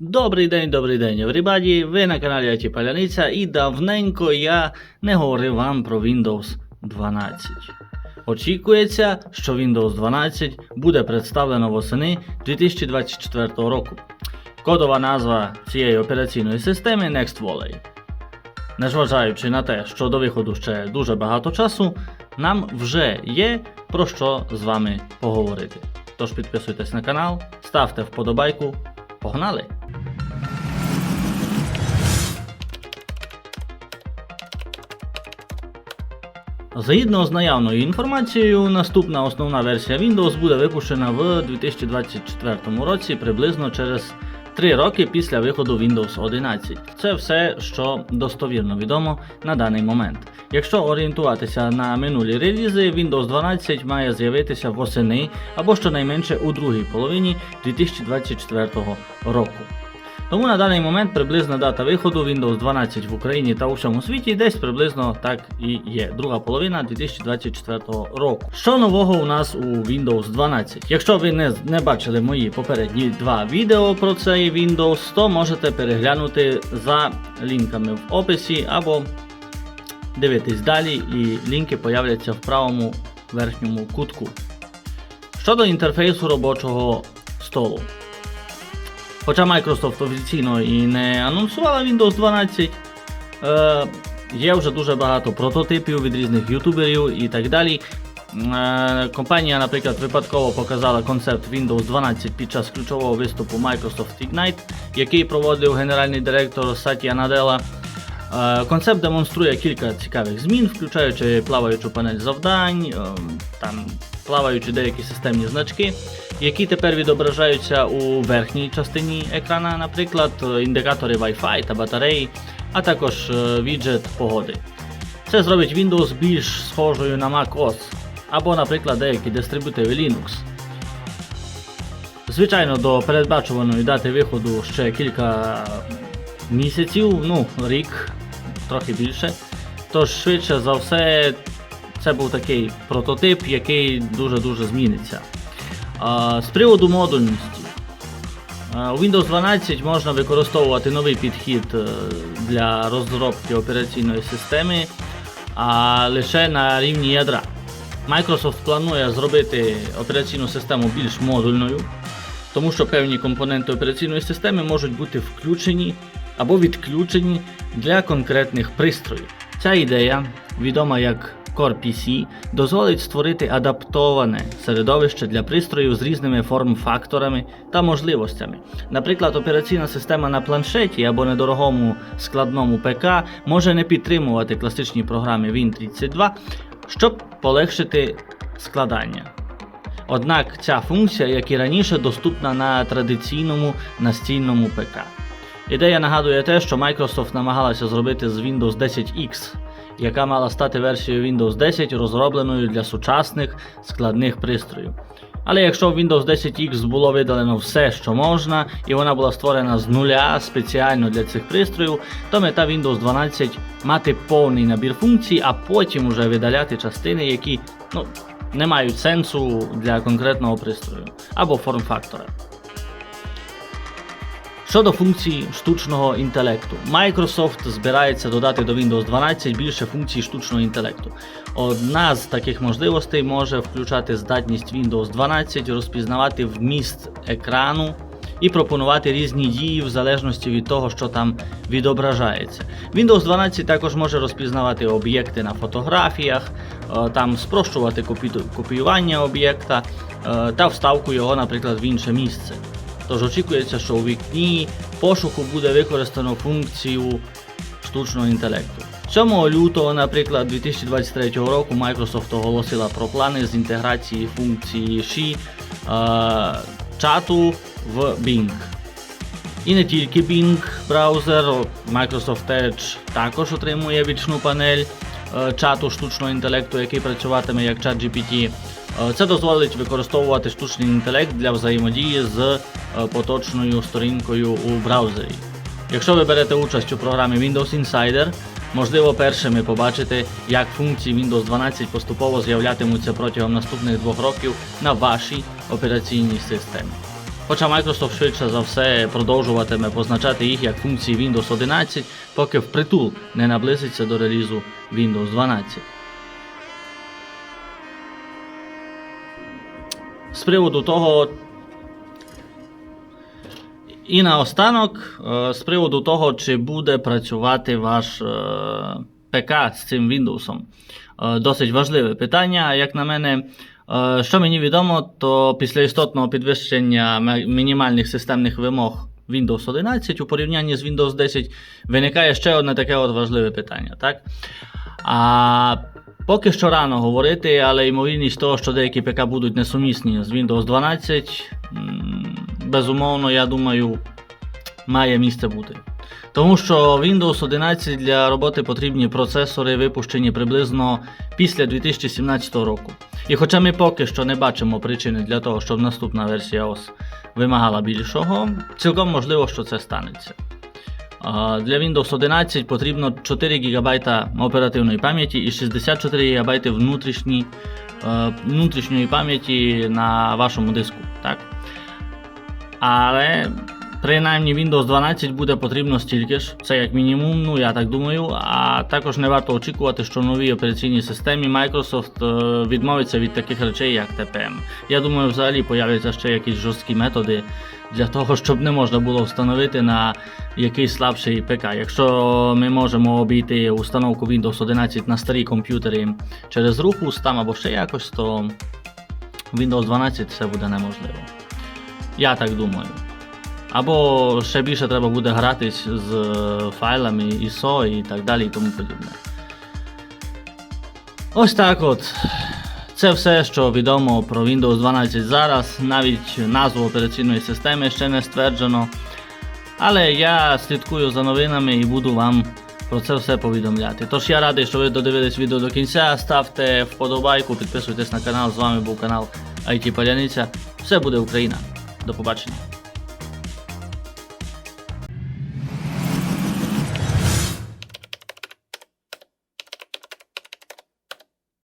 Добрий день, добрий день, everybody. Ви на каналі IT Паляниця і давненько я не говорив вам про Windows 12. Очікується, що Windows 12 буде представлено восени 2024 року. Кодова назва цієї операційної системи Next Volley. Незважаючи на те, що до виходу ще дуже багато часу, нам вже є про що з вами поговорити. Тож підписуйтесь на канал, ставте вподобайку. Погнали! Згідно з наявною інформацією, наступна основна версія Windows буде випущена в 2024 році приблизно через 3 роки після виходу Windows 11. Це все, що достовірно відомо на даний момент. Якщо орієнтуватися на минулі релізи, Windows 12 має з'явитися восени або щонайменше у другій половині 2024 року. Тому на даний момент приблизна дата виходу Windows 12 в Україні та у всьому світі десь приблизно так і є. Друга половина 2024 року. Що нового у нас у Windows 12? Якщо ви не, не бачили мої попередні два відео про цей Windows, то можете переглянути за лінками в описі або дивитись далі, і лінки появляться в правому верхньому кутку. Щодо інтерфейсу робочого столу. Хоча Microsoft офіційно і не анонсувала Windows 12, е, є вже дуже багато прототипів від різних ютуберів і так далі. Е, компанія, наприклад, випадково показала концепт Windows 12 під час ключового виступу Microsoft Ignite, який проводив генеральний директор Сатія Надела. Е, Концепт демонструє кілька цікавих змін, включаючи плаваючу панель завдань, е, там плаваючи деякі системні значки, які тепер відображаються у верхній частині екрана, наприклад, індикатори Wi-Fi та батареї, а також е, віджет погоди. Це зробить Windows більш схожою на Mac OS або, наприклад, деякі дистрибутиви Linux. Звичайно, до передбачуваної дати виходу ще кілька місяців, ну, рік, трохи більше. Тож, швидше за все, це був такий прототип, який дуже-дуже зміниться. З приводу модульності. У Windows 12 можна використовувати новий підхід е, для розробки операційної системи, а лише на рівні ядра. Microsoft планує зробити операційну систему більш модульною, тому що певні компоненти операційної системи можуть бути включені або відключені для конкретних пристроїв. Ця ідея, відома як Core PC, дозволить створити адаптоване середовище для пристроїв з різними форм-факторами та можливостями. Наприклад, операційна система на планшеті або недорогому складному ПК може не підтримувати класичні програми Win32, щоб полегшити складання. Однак ця функція, як і раніше, доступна на традиційному настільному ПК. Ідея нагадує те, що Microsoft намагалася зробити з Windows 10X, яка мала стати версією Windows 10, розробленою для сучасних складних пристроїв. Але якщо в Windows 10X було видалено все, що можна, і вона була створена з нуля спеціально для цих пристроїв, то мета Windows 12 мати повний набір функцій, а потім уже видаляти частини, які ну, не мають сенсу для конкретного пристрою або форм-фактора. Щодо функцій штучного інтелекту, Microsoft збирається додати до Windows 12 більше функцій штучного інтелекту. Одна з таких можливостей може включати здатність Windows 12 розпізнавати вміст екрану і пропонувати різні дії в залежності від того, що там відображається. Windows 12 також може розпізнавати об'єкти на фотографіях, е, там спрощувати копі- копіювання об'єкта е, та вставку його, наприклад, в інше місце. Тож очікується, що у вікні пошуку буде використано функцію штучного інтелекту. 7 лютого, наприклад, 2023 року Microsoft оголосила про плани з інтеграції функції Xi е, чату в Bing. І не тільки Bing браузер, Microsoft Edge також отримує бічну панель чату штучного інтелекту, який працюватиме як чат GPT. Е, Це дозволить використовувати штучний інтелект для взаємодії з е, поточною сторінкою у браузері. Якщо ви берете участь у програмі Windows Insider, можливо першими побачите, як функції Windows 12 поступово з'являтимуться протягом наступних двох років на вашій операційній системі. Хоча Microsoft швидше за все продовжуватиме позначати їх як функції Windows 11, поки впритул не наблизиться до релізу Windows 12. З приводу того, і наостанок, е, з приводу того, чи буде працювати ваш е, ПК з цим Windows. Е, Досить важливе питання. Як на мене, що мені відомо, то після істотного підвищення мінімальних системних вимог Windows 11 у порівнянні з Windows 10 виникає ще одне таке от важливе питання. Так? А поки що рано говорити, але ймовірність того, що деякі ПК будуть несумісні з Windows 12, безумовно, я думаю, має місце бути. Тому що Windows 11 для роботи потрібні процесори, випущені приблизно після 2017 року. І хоча ми поки що не бачимо причини для того, щоб наступна версія OS вимагала більшого, цілком можливо, що це станеться. Для Windows 11 потрібно 4 ГБ оперативної пам'яті і 64 ГБ внутрішній, е, внутрішньої пам'яті на вашому диску. Так? Але принаймні Windows 12 буде потрібно стільки ж, це як мінімум, ну я так думаю. А також не варто очікувати, що в новій операційній системі Microsoft е, відмовиться від таких речей, як TPM. Я думаю, взагалі появляться ще якісь жорсткі методи для того, щоб не можна було встановити на якийсь слабший ПК. Якщо ми можемо обійти установку Windows 11 на старі комп'ютери через Rufus там або ще якось, то Windows 12 це буде неможливо. Я так думаю. Або ще більше треба буде гратись з файлами ISO і так далі і тому подібне. Ось так от. Це все, що відомо про Windows 12 зараз. Навіть назву операційної системи ще не стверджено. Але я слідкую за новинами і буду вам про це все повідомляти. Тож я радий, що ви додивились відео до кінця. Ставте вподобайку, підписуйтесь на канал. З вами був канал IT Паляниця. Все буде Україна. До побачення.